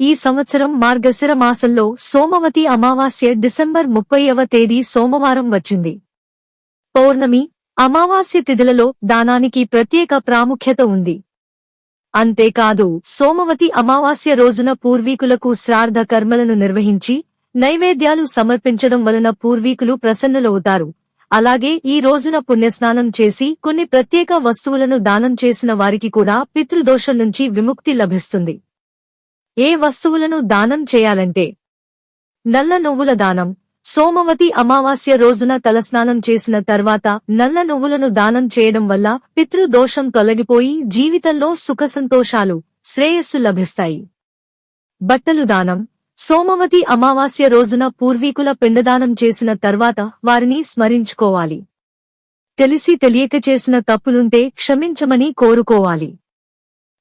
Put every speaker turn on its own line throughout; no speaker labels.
ఈ సంవత్సరం మార్గశిర మాసంలో సోమవతి అమావాస్య డిసెంబర్ ముప్పైవ తేదీ సోమవారం వచ్చింది. పౌర్ణమి అమావాస్య తిథులలో దానానికి ప్రత్యేక ప్రాముఖ్యత ఉంది. అంతేకాదు సోమవతి అమావాస్య రోజున పూర్వీకులకు శ్రార్థ కర్మలను నిర్వహించి నైవేద్యాలు సమర్పించడం వలన పూర్వీకులు ప్రసన్నులవుతారు. అలాగే ఈ రోజున పుణ్యస్నానం చేసి కొన్ని ప్రత్యేక వస్తువులను దానం చేసిన వారికి కూడా పితృదోషం నుంచి విముక్తి లభిస్తుంది. ఏ వస్తువులను దానం చేయాలంటే? నల్ల నువ్వుల దానం. సోమవతి అమావాస్య రోజున తలస్నానం చేసిన తర్వాత నల్ల నువ్వులను దానం చేయడం వల్ల పితృదోషం తొలగిపోయి జీవితంలో సుఖసంతోషాలు శ్రేయస్సు లభిస్తాయి. బట్టలు దానం. సోమవతి అమావాస్య రోజున పూర్వీకుల పిండదానం చేసిన తర్వాత వారిని స్మరించుకోవాలి. తెలిసి తెలియక చేసిన తప్పులుంటే క్షమించమని కోరుకోవాలి.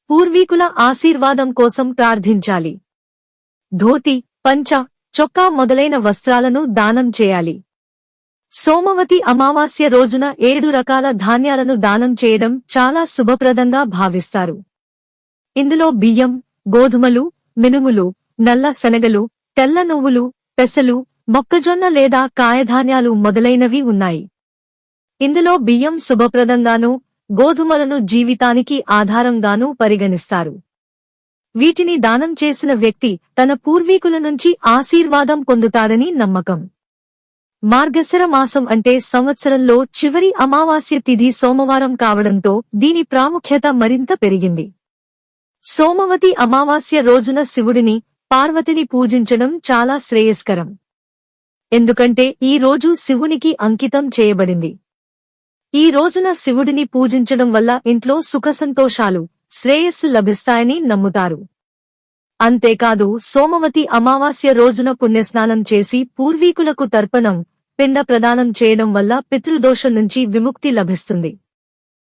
పూర్వీకుల ఆశీర్వాదం కోసం ప్రార్థించాలి. ధోతి పంచ చొక్కా మొదలైన వస్త్రాలను దానం చేయాలి. సోమవతి అమావాస్య రోజున ఏడు రకాల ధాన్యాలను దానం చేయడం చాలా శుభప్రదంగా భావిస్తారు. ఇందులో బియ్యం గోధుమలు మినుములు నల్ల శనగలు తెల్ల నువ్వులు పెసలు మొక్కజొన్న లేదా కాయధాన్యాలు మొదలైనవి ఉన్నాయి. ఇందులో బియ్యం శుభప్రదంగానూ గోధుమలను జీవితానికి ఆధారంగానూ పరిగణిస్తారు. వీటిని దానం చేసిన వ్యక్తి తన పూర్వీకుల నుంచి ఆశీర్వాదం పొందుతాడని నమ్మకం. మార్గశర మాసం అంటే సంవత్సరంలో చివరి అమావాస్య తిథి సోమవారం కావడంతో దీని ప్రాముఖ్యత మరింత పెరిగింది. సోమవతి అమావాస్య రోజున శివుడిని పార్వతిని పూజించడం చాలా శ్రేయస్కరం. ఎందుకంటే ఈ రోజు శివునికి అంకితం చేయబడింది. ఈ రోజున శివుడిని పూజించడం వల్ల ఇంట్లో సుఖసంతోషాలు శ్రేయస్సు లభిస్తాయని నమ్ముతారు. అంతేకాదు సోమవతి అమావాస్య రోజున పుణ్యస్నానం చేసి పూర్వీకులకు తర్పణం పిండ ప్రదానం చేయడం వల్ల పితృదోషం నుంచి విముక్తి లభిస్తుంది.